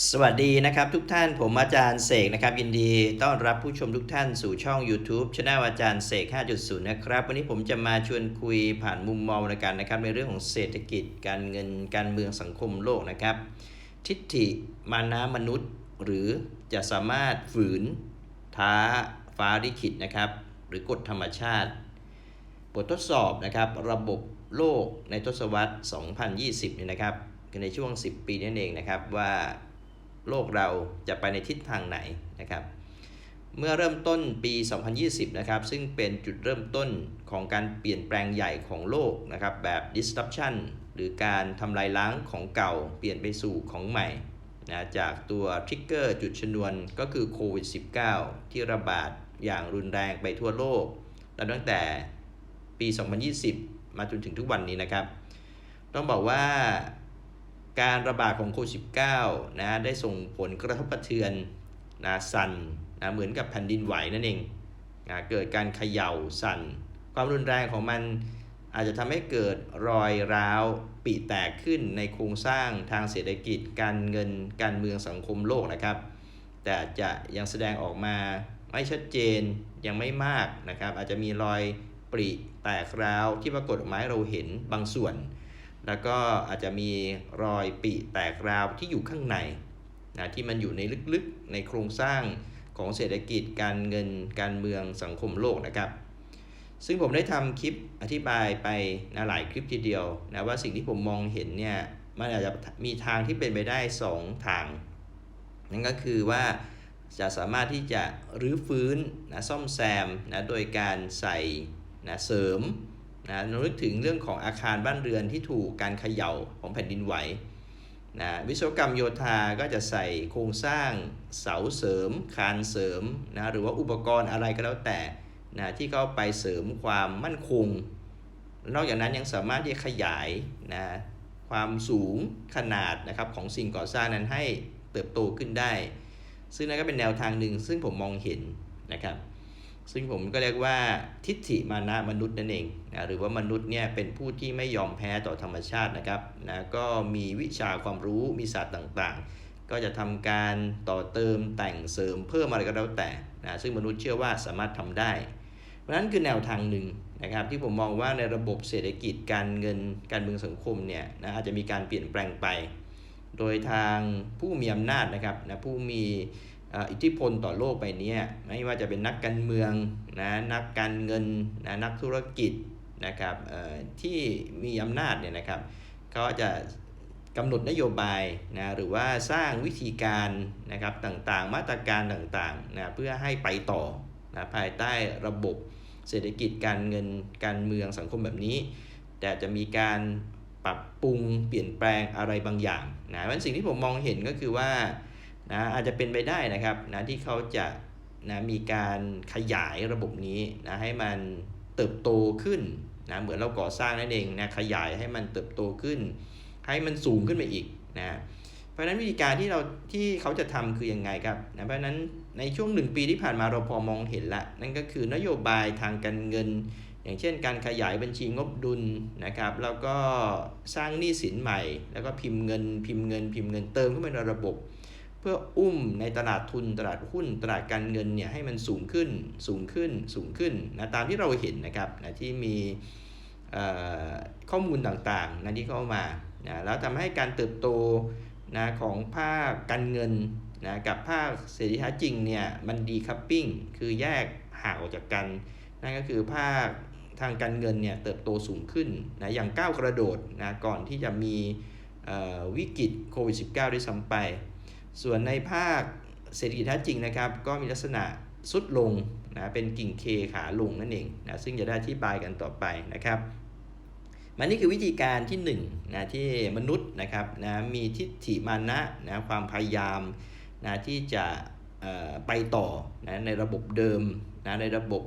สวัสดีนะครับทุกท่านผมอาจารย์เสกนะครับ ยินดีต้อนรับผู้ชมทุกท่านสู่ช่อง YouTube ช anel อาจารย์เสก 5.0 นะครับ วันนี้ผมจะมาชวนคุยผ่านมุมมองในการนะครับ ในเรื่องของเศรษฐกิจ การเงินการเมืองสังคมโลกนะครับ ทิฏฐิมานะมนุษย์ หรือจะสามารถฝืน ท้าฟ้าลิขิตนะครับ หรือกฎธรรมชาติ บททดสอบนะครับ ระบบโลกในทศวรรษ 2020เนี่ยนะครับในช่วง 10 ปีนั่นเองนะครับว่า โลกเราจะไปในทิศทางไหนนะครับเมื่อเริ่มต้นปี 2020 นะครับ ซึ่งเป็นจุดเริ่มต้นของการเปลี่ยนแปลงใหญ่ของโลกนะครับ แบบ disruption หรือการทำลายล้างของเก่า เปลี่ยนไปสู่ของใหม่นะจากตัวทริกเกอร์จุดชนวนก็คือโควิด -19 ที่ระบาดอย่างรุนแรงไปทั่วโลกแล้วตั้งแต่ปี 2020 มาจนถึงทุกวันนี้นะครับ ต้องบอกว่า การระบาดของโควิด -19 นะได้ส่งผลกระทบกระเทือนนะสั่นนะเหมือนกับแผ่นดินไหวนั่นเองนะเกิดการเขย่าสั่น ความรุนแรงของมันอาจจะทำให้เกิดรอยร้าวปีแตกขึ้นในโครงสร้างทางเศรษฐกิจ การเงินการเมืองสังคมโลกนะครับ แต่จะยังแสดงออกมาไม่ชัดเจนยังไม่มากนะครับ อาจจะมีรอยปริแตกร้าวที่ปรากฏออกมาให้เราเห็นบางส่วน แล้วก็อาจจะมีรอยปีแตกราวที่อยู่ข้างในนะที่มันอยู่ในลึกๆในโครงสร้างของเศรษฐกิจการเงินการเมืองสังคมโลกนะครับ ซึ่งผมได้ทำคลิปอธิบายไปนะหลายคลิปทีเดียวนะว่าสิ่งที่ผมมองเห็นเนี่ยมันอาจจะมีทางที่เป็นไปได้ 2 ทาง นั่นก็คือว่าจะสามารถที่จะรื้อฟื้นนะซ่อมแซมนะโดยการใส่นะเสริม นะนึกถึงเรื่องของอาคารบ้านเรือนที่ถูกการเขย่าของแผ่นดินไหวนะวิศวกรรมโยธาก็จะใส่โครงสร้างเสาเสริม คานเสริมนะหรือว่าอุปกรณ์อะไรก็แล้วแต่นะที่เข้าไปเสริมความมั่นคง นอกจากนั้นยังสามารถที่จะขยายนะความสูงขนาดนะครับของสิ่งก่อสร้างนั้นให้เติบโตขึ้นได้ ซึ่งนั่นก็เป็นแนวทางหนึ่งซึ่งผมมองเห็นนะครับ ซึ่งผมก็เรียกว่าทิฏฐิมานะมนุษย์นั่นเองนะหรือว่ามนุษย์เนี่ยเป็นผู้ที่ไม่ยอมแพ้ต่อธรรมชาตินะครับนะก็มีวิชาความรู้มีศาสตร์ต่างๆ ก็จะทำการต่อเติมแต่งเสริมเพิ่มอะไรก็แล้วแต่นะซึ่งมนุษย์เชื่อว่าสามารถทำได้ เพราะนั้นคือแนวทางหนึ่งนะครับที่ผมมองว่าในระบบเศรษฐกิจการเงินการเมืองสังคมเนี่ยนะอาจจะมีการเปลี่ยนแปลงไป โดยทางผู้มีอำนาจนะครับนะผู้มี อิทธิพลต่อโลกไปนี้ไม่ว่าจะเป็นนักการเมืองนะนักการเงินนะนักธุรกิจนะครับที่มีอำนาจเนี่ยนะครับเขาจะกำหนดนโยบายนะหรือว่าสร้างวิธีการนะครับต่างๆ มาตรการต่างๆนะเพื่อให้ไปต่อนะภายใต้ระบบเศรษฐกิจการเงินการเมืองสังคมแบบนี้ แต่จะมีการปรับปรุงเปลี่ยนแปลงอะไรบางอย่างนะวันสิ่งที่ผมมองเห็นก็คือว่า นะอาจจะเป็นไปได้นะครับนะที่เขาจะนะมีการขยายระบบนี้นะให้มันเติบโตขึ้นนะเหมือนเราก่อสร้างนั่นเองนะขยายให้มันเติบโตขึ้น ให้มันสูงขึ้นไปอีกนะเพราะฉะนั้นวิธีการที่เราที่เขาจะทำคือยังไงครับนะเพราะฉะนั้นในช่วงหนึ่งปีที่ผ่านมาเราพอมองเห็นละ นั่นก็คือนโยบายทางการเงิน อย่างเช่น การขยายบัญชีงบดุลนะครับแล้วก็สร้างหนี้สินใหม่ แล้วก็พิมพ์เงิน พิมพ์เงิน พิมพ์เงินเติมเข้าไปในระบบ เพื่ออุ้มในตลาดทุนตลาดหุ้นตลาดการเงินเนี่ยให้มันสูงขึ้นสูงขึ้นสูงขึ้นนะตามที่เราเห็นนะครับนะที่มีข้อมูลต่างๆนะที่เข้ามานะแล้วทำให้การเติบโตนะของภาคการเงินนะกับภาคเศรษฐกิจจริงเนี่ยมันดีคัพปิ้งคือแยกห่างออกจากกัน นั่นก็คือภาคทางการเงินเนี่ยเติบโตสูงขึ้นนะอย่างก้าวกระโดดนะก่อนที่จะมีวิกฤตโควิด -19 ด้วยซ้ำไป ส่วนในภาคเศรษฐกิจแท้จริงนะครับ ก็มีลักษณะสุดลงนะเป็นกิ่งเคขาลงนั่นเองนะซึ่งจะได้ที่บายกันต่อไปนะครับมันนี่คือวิธีการที่1นนะที่มนุษย์นะครับนะมีทิฏฐิมานะนะความพยายามนะที่จะไปต่อนะในระบบเดิมนะในระบบ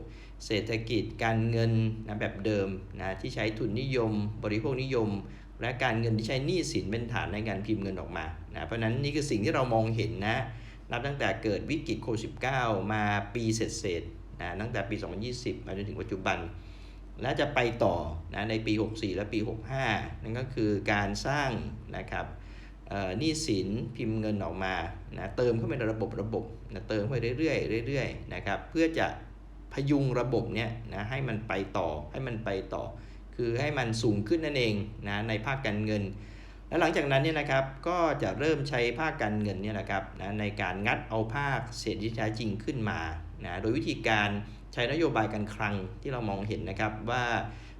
เศรษฐกิจการเงินนะแบบเดิมนะที่ใช้ทุนนิยม บริโภคนิยม และการเงินที่ใช้หนี้สินเป็นฐานในการพิมพ์เงินออกมานะเพราะนั้นนี่คือสิ่งที่เรามองเห็นนะนับตั้งแต่เกิดวิกฤตโควิด -19 มาปีเศษๆนะตั้งแต่ปี 2020 มาจนถึงปัจจุบัน และจะไปต่อนะในปี 64 และปี 65 นั่นก็คือการสร้างนะครับเอ่อหนี้สินพิมพ์เงินออกมานะเติมเข้าไปในระบบระบบนะเติมเข้าไปเรื่อยๆเรื่อยๆนะครับเพื่อจะพยุงระบบเนี้ยนะให้มันไปต่อให้มันไปต่อ คือให้มันสูงขึ้นนั่นเองนะในภาคการเงิน แล้วหลังจากนั้นเนี่ยนะครับก็จะเริ่มใช้ภาคการเงินเนี่ยนะครับนะในการงัดเอาภาคเศรษฐกิจจริงขึ้นมานะโดยวิธีการใช้นโยบายการคลังที่เรามองเห็นนะครับว่า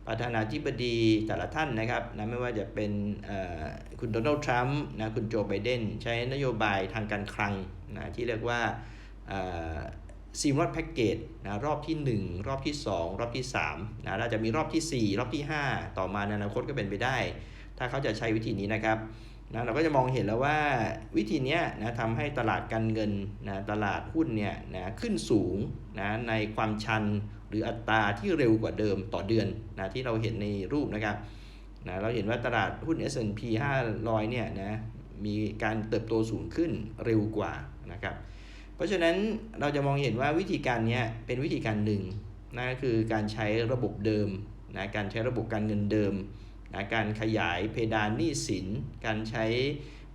ประธานาธิบดีแต่ละท่านนะครับนะไม่ว่าจะเป็นเอ่อคุณโดนัลด์ทรัมป์นะคุณโจไบเดนใช้นโยบายทางการคลังนะที่เรียกว่า ซีมรอดแพ็กเกจนะรอบที่ 1 รอบที่ 2 รอบที่3นะเราจะมีรอบทีสี่ 4 รอบที่ 5 ต่อมาในอนาคตก็เป็นไปได้ ถ้าเขาจะใช้วิธีนี้นะครับนะเราก็จะมองเห็นแล้วว่าวิธีนี้นะทำให้ตลาดการเงินนะตลาดหุ้นเนี่ยนะขึ้นสูงนะในความชันหรืออัตราที่เร็วกว่าเดิมต่อเดือนนะที่เราเห็นในรูปนะครับนะเราเห็นว่าตลาดหุ้น S&P 500 เนี่ยนะมีการเติบโตสูงขึ้นเร็วกว่านะครับ เพราะฉะนั้นเราจะมองเห็นว่าวิธีการนี้เป็นวิธีการหนึ่งนั่นก็คือการใช้ระบบเดิมนะการใช้ระบบการเงินเดิมนะการขยายเพดานหนี้สิน การใช้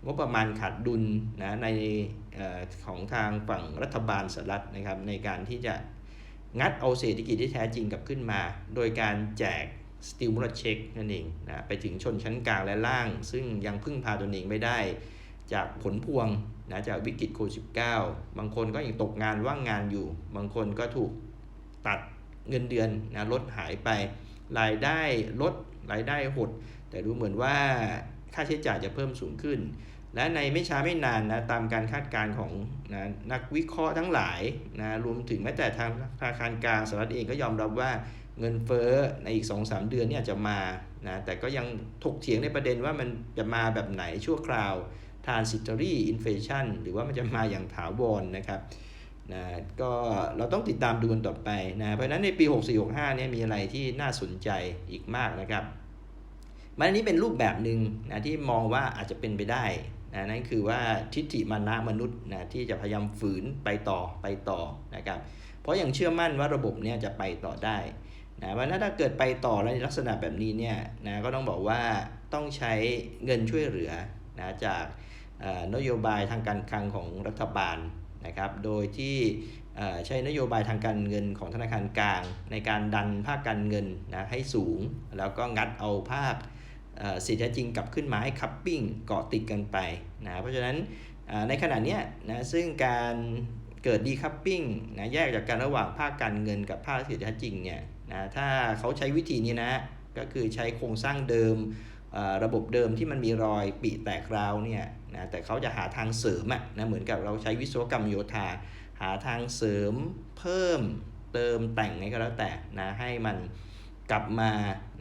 งบประมาณขาดดุลนะในออของทางฝั่งรัฐบาลสหรัฐนะครับในการที่จะงัดเอาเศรษฐกิจที่แท้จริงกลับขึ้นมา โดยการแจกสติมูลเช็คนั่นเองนะไปถึงชนชั้นกลางและล่าง ซึ่งยังพึ่งพาตนเองไม่ได้ จากผลพวงนะจากวิกฤตโควิด -19 บางคนก็ยังตกงานว่างงานอยู่ บางคนก็ถูกตัดเงินเดือนนะลดหายไป รายได้ลดรายได้หด แต่ดูเหมือนว่าค่าใช้จ่ายจะเพิ่มสูงขึ้น และในไม่ช้าไม่นานนะตามการคาดการณ์ของนะนักวิเคราะห์ทั้งหลายนะรวมถึงแม้แต่ทางธนาคารกลางสหรัฐเองก็ยอมรับว่าเงินเฟ้อในอีก 2-3 เดือนเนี่ยจะมานะแต่ก็ยังถกเถียงในประเด็นว่ามันจะมาแบบไหนชั่วคราว transitory inflation หรือว่ามันจะมาอย่างถาวรนนะครับนะก็เราต้องติดตามดูกันต่อไปนะเพราะนั้นในปี 6465เนี่ยมีอะไรที่น่าสนใจอีกมากนะครับมันอันนี้เป็นรูปแบบหนึ่งนะที่มองว่าอาจจะเป็นไปได้นะนั่นคือว่าทิฏฐิมานะมนุษย์นะที่จะพยายามฝืนไปต่อไปต่อนะครับเพราะยังเชื่อมั่นว่าระบบเนี่ยจะไปต่อได้นะเพราะนั้นถ้าเกิดไปต่อในลักษณะแบบนี้เนี่ยนะก็ต้องบอกว่าต้องใช้เงินช่วยเหลือนะจาก นโยบายทางการคลังของรัฐบาลนะครับ โดยที่ใช้นโยบายทางการเงินของธนาคารกลาง ในการดันภาคการเงินนะให้สูง แล้วก็งัดเอาภาคเศรษฐจริงกลับขึ้นมาให้คัพปิ้งเกาะติดกันไปนะเพราะฉะนั้นในขณะนี้นะซึ่งการเกิดดีคัพปิ้งนะแยกจากกันระหว่างภาคการเงินกับภาคเศรษฐจริงเนี่ยนะถ้าเขาใช้วิธีนี้นะก็คือใช้โครงสร้างเดิม ระบบเดิมที่มันมีรอยปีแตกราวเนี่ยนะแต่เขาจะหาทางเสริมอะนะเหมือนกับเราใช้วิศวกรรมโยธา หาทางเสริมเพิ่มเติมแต่งไงก็แล้วแต่นะให้มันกลับมา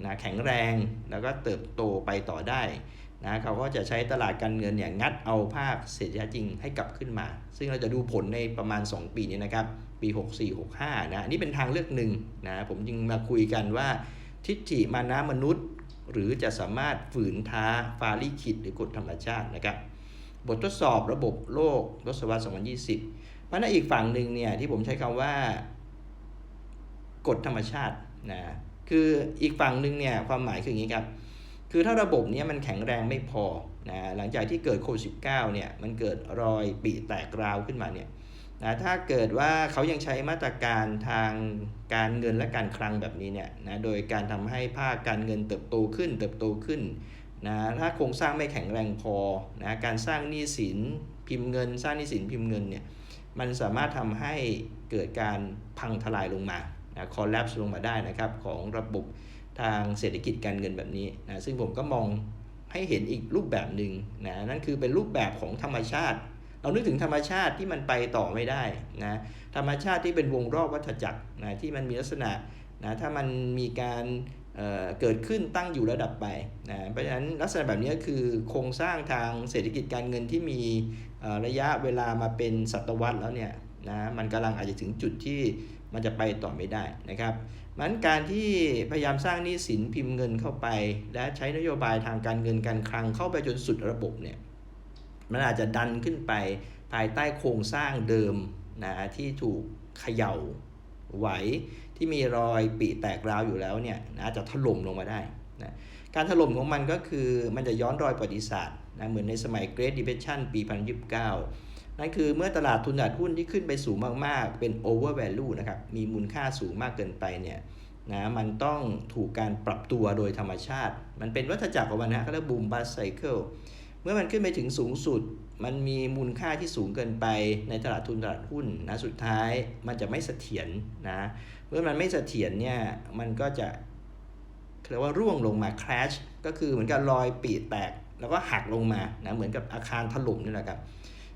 นะแข็งแรงแล้วก็เติบโตไปต่อได้นะเขาก็จะใช้ตลาดการเงินเนี่ยงัดเอาภาคเศรษฐกิจจริงให้กลับขึ้นมา ซึ่งเราจะดูผลในประมาณ 2 ปีนี้นะครับ ปี 64-65นะนี่เป็นทางเลือกหนึ่งนะผมจึงมาคุยกันว่าทิฏฐิมานะมนุษย์ หรือจะสามารถฝืนท้าฟาลิคิดหรือกฎธรรมชาตินะครับ บททดสอบระบบโลกทศวรรษ 2020 เพราะนั้นอีกฝั่งหนึ่งเนี่ยที่ผมใช้คำว่ากฎธรรมชาตินะคืออีกฝั่งหนึ่งเนี่ยความหมายคืออย่างนี้ครับ คือถ้าระบบนี้มันแข็งแรงไม่พอนะหลังจากที่เกิดโควิด -19 เนี่ยมันเกิดรอยปีแตกราวขึ้นมาเนี่ย นะถ้าเกิดว่าเขายังใช้มาตรการทางการเงินและการคลังแบบนี้เนี่ยนะโดยการทำให้ภาคการเงินเติบโตขึ้น เติบโตขึ้นนะถ้าโครงสร้างไม่แข็งแรงพอนะการสร้างหนี้สินพิมพ์เงิน สร้างหนี้สินพิมพ์เงินเนี่ยมันสามารถทำให้เกิดการพังทลายลงมานะคอลลปส์ลงมาได้นะครับของระบบทางเศรษฐกิจการเงินแบบนี้นะซึ่งผมก็มองให้เห็นอีกรูปแบบหนึ่งนะนั่นคือเป็นรูปแบบของธรรมชาติ เรานึกถึงธรรมชาติที่มันไปต่อไม่ได้นะธรรมชาติที่เป็นวงรอบวัฏจักรนะที่มันมีลักษณะนะถ้ามันมีการเเกิดขึ้นตั้งอยู่ระดับไปนะเพราะฉะนั้นลักษณะแบบนี้คือโครงสร้างทางเศรษฐกิจการเงินที่มีระยะเวลามาเป็นศตวรรษแล้วเนี่ยนะมันกำลังอาจจะถึงจุดที่มันจะไปต่อไม่ได้นะครับมันการที่พยายามสร้างหนี้สินพิมพ์เงินเข้าไป และใช้นโยบายทางการเงินการคลังเข้าไปจนสุดระบบเนี่ย มันอาจจะดันขึ้นไปภายใต้โครงสร้างเดิมนะที่ถูกเขย่าไหวที่มีรอยปีแตกราวอยู่แล้วเนี่ยอาจจะถล่มลงมาได้นะการถล่มของมันก็คือมันจะย้อนรอยประวัติศาสตร์นะเหมือนในสมัย Great Depression ปี 2029 นั่นคือเมื่อตลาดทุนตลาดหุ้นที่ขึ้นไปสูงมากๆ เป็น over value นะครับมีมูลค่าสูงมากเกินไปเนี่ยนะมันต้องถูกการปรับตัวโดยธรรมชาติ มันเป็นวัฏจักรของมันนะเขาเรียก boom bust cycle เเมื่อมันขึ้นไปถึงสูงสุด มันมีมูลค่าที่สูงเกินไปในตลาดทุนตลาดหุ้นนะสุดท้ายมันจะไม่เสถียรนะ เมื่อมันไม่เสถียรเนี่ยมันก็จะเรียกว่าร่วงลงมา crash ก็คือเหมือนกับรอยปีแตก แล้วก็หักลงมานะเหมือนกับอาคารถล่มนี่แหละครับ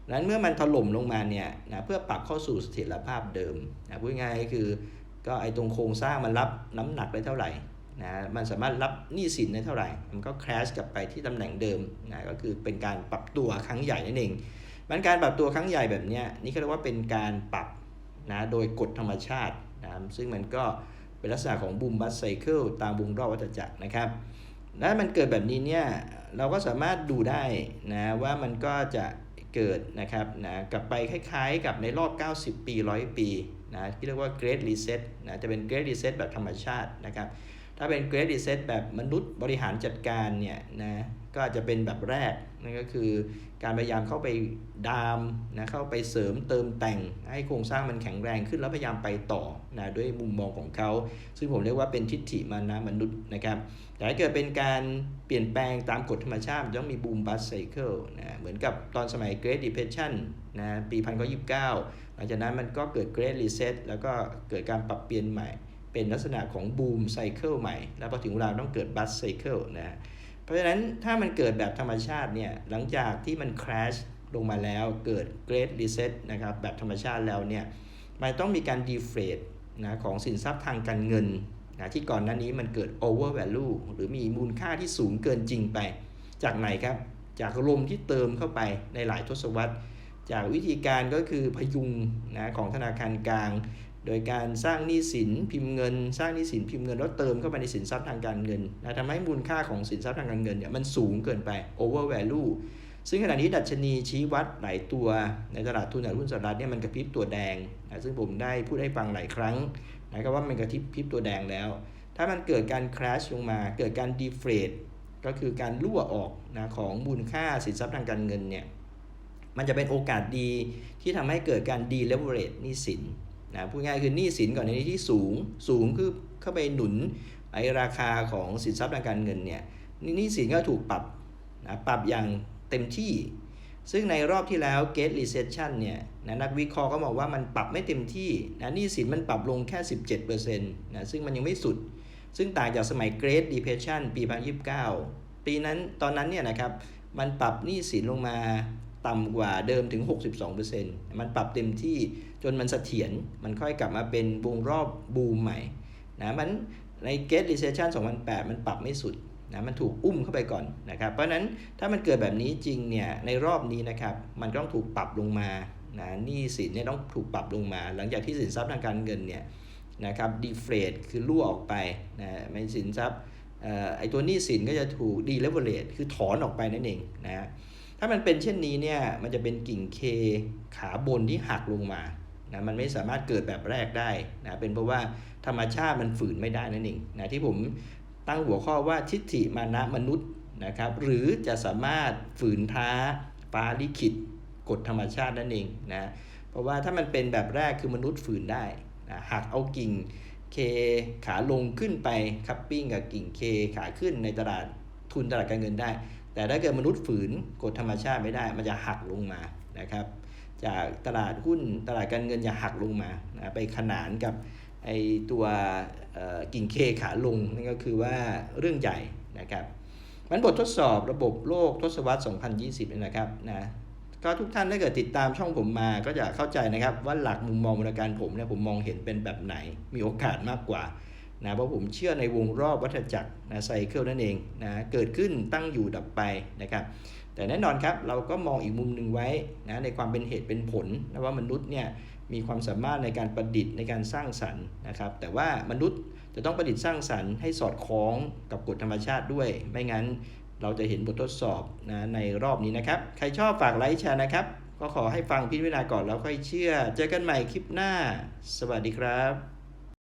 นั้นเมื่อมันถล่มลงมาเนี่ยนะเพื่อปรับเข้าสู่เสถียรภาพเดิมนะพูดง่ายๆคือ ก็ไอ้ตรงโครงสร้างมันรับน้ำหนักได้เท่าไหร่ นะมันสามารถรับหนี้สินได้เท่าไหร่ มันก็ crash กลับไปที่ตำแหน่งเดิมนะก็คือเป็นการปรับตัวครั้งใหญ่นั่นเองมันการปรับตัวครั้งใหญ่แบบเนี้ยนี่เขาเรียกว่าเป็นการปรับนะโดยกฎธรรมชาตินะซึ่งมันก็เป็นลักษณะของบูมบัสไซเคิลตามวงรอบวัฏจักรนะครับและมันเกิดแบบนี้เนี่ยเราก็สามารถดูได้นะว่ามันก็จะเกิดนะครับนะกลับไปคล้ายๆกับในรอบ 90 ปี 100 ปีนะที่เรียกว่า Great Reset นะจะเป็น Great Reset แบบธรรมชาตินะครับ ถ้าเป็น Great Reset แบบมนุษย์บริหารจัดการเนี่ยนะก็อาจจะเป็นแบบแรกนั่นก็คือการพยายามเข้าไปดามนะเข้าไปเสริมเติมแต่ง ให้โครงสร้างมันแข็งแรงขึ้นแล้วพยายามไปต่อนะด้วยมุมมองของเขา ซึ่งผมเรียกว่าเป็นทิฏฐิมานะมนุษย์นะครับแต่ถ้าเกิดเป็นการเปลี่ยนแปลงตามกฎธรรมชาติต้องมีบูมบัสไซเคิลนะเหมือนกับตอนสมัย Great Depression นะปี1929หลังจากนั้นมันก็เกิด Great Reset แล้วก็เกิดการปรับเปลี่ยนใหม่ เป็นลักษณะของบูมไซเคิลใหม่ แล้วพอถึงเวลาต้องเกิดบัสไซเคิลนะเพราะฉะนั้นถ้ามันเกิดแบบธรรมชาติเนี่ยหลังจากที่มัน crash ลงมาแล้วเกิด great reset นะครับแบบธรรมชาติแล้วเนี่ยมันต้องมีการ deflate นะของสินทรัพย์ทางการเงินนะที่ก่อนหน้านี้มันเกิด over value หรือมีมูลค่าที่สูงเกินจริงไป จากไหนครับ จากลมที่เติมเข้าไปในหลายทศวรรษ จากวิธีการก็คือพยุงนะของธนาคารกลาง โดยการสร้างหนี้สินพิมพ์เงิน สร้างหนี้สินพิมพ์เงินแล้วเติมเข้าไปในสินทรัพย์ทางการเงินนะทำให้มูลค่าของสินทรัพย์ทางการเงินเนี่ยมันสูงเกินไป over value ซึ่งขณะนี้ดัชนีชี้วัดหลายตัวในตลาดทุนตลาดหุ้นสหรัฐเนี่ยมันกระพริบตัวแดงนะซึ่งผมได้พูดให้ฟังหลายครั้งนะครับว่ามันกระพริบพริบตัวแดงแล้ว ถ้ามันเกิดการ crash ลงมา เกิดการ deflate ก็คือการรั่วออกนะของมูลค่าสินทรัพย์ทางการเงินเนี่ยมันจะเป็นโอกาสดีที่ทำให้เกิดการ deleverage หนี้สิน นะพูดง่ายคือหนี้สินก่อนในนี้ที่สูงสูงคือเข้าไปหนุนไอราคาของสินทรัพย์ทางการเงินเนี่ยหนี้สินก็ถูกปรับนะปรับอย่างเต็มที่ ซึ่งในรอบที่แล้ว Gate Recession เนี่ยนะนักวิเคราะห์ก็บอกว่ามันปรับไม่เต็มที่นะหนี้สินมันปรับลงแค่ 17%นะซึ่งมันยังไม่สุด ซึ่งต่างจากสมัย Great Depression ปี 2029 ปีนั้นตอนนั้นเนี่ยนะครับมันปรับหนี้สินลงมา ต่ำกว่าเดิมถึง 62%มันปรับเต็มที่จนมันเสถียรมันค่อยกลับมาเป็นวงรอบบูมใหม่นะมันใน Get Recession 2008 มันปรับไม่สุดนะมันถูกอุ้มเข้าไปก่อนนะครับ เพราะนั้นถ้ามันเกิดแบบนี้จริงเนี่ยในรอบนี้นะครับมันต้องถูกปรับลงมานะหนี้สินเนี่ยต้องถูกปรับลงมา หลังจากที่สินทรัพย์ทางการเงินเนี่ยนะครับ deflate คือรั่วออกไปนะไม่สินทรัพย์ไอตัวหนี้สินก็จะถูก deleverage คือถอนออกไปนั่นเองนะ ถ้ามันเป็นเช่นนี้เนี่ยมันจะเป็นกิ่งเคขาบนที่หักลงมานะมันไม่สามารถเกิดแบบแรกได้นะเป็นเพราะว่าธรรมชาติมันฝืนไม่ได้นั่นเองนะที่ผมตั้งหัวข้อว่าทิฏฐิมานะมนุษย์นะครับ หรือจะสามารถฝืนท้าฟ้าลิขิตกฎธรรมชาตินั่นเองนะเพราะว่าถ้ามันเป็นแบบแรกคือมนุษย์ฝืนได้นะหักเอากิ่งเคขาลงขึ้นไปคัพปิ้งกับกิ่งเคขาขึ้นในตลาด ทุนตลาดการเงินได้ แต่ถ้าเกิดมนุษย์ฝืนกฎธรรมชาติไม่ได้ มันจะหักลงมานะครับจากตลาดหุ้นตลาดการเงินจะหักลงมานะไปขนานกับไอตัวกิ่งเคขาลงนั่นก็คือว่าเรื่องใหญ่นะครับมันบททดสอบระบบโลกทศวรรษ 2020นะครับนะก็ทุกท่านถ้าเกิดติดตามช่องผมมาก็จะเข้าใจนะครับว่าหลักมุมมองในการผมเนี่ยผมมองเห็นเป็นแบบไหนมีโอกาสมากกว่า นะเพราะผมเชื่อในวงรอบวัฏจักรนะไซเคิลนั่นเองนะเกิดขึ้นตั้งอยู่ดับไปนะครับแต่แน่นอนครับเราก็มองอีกมุมหนึ่งไว้นะในความเป็นเหตุเป็นผลนะว่ามนุษย์เนี่ยมีความสามารถในการประดิษฐ์ในการสร้างสรรค์นะครับ แต่ว่ามนุษย์จะต้องประดิษฐ์สร้างสรรค์ให้สอดคล้องกับกฎธรรมชาติด้วย ไม่งั้นเราจะเห็นบททดสอบนะในรอบนี้นะครับ ใครชอบฝากไลค์แชร์นะครับ ก็ขอให้ฟังพิจารณาก่อนแล้วค่อยเชื่อ เจอกันใหม่คลิปหน้า สวัสดีครับ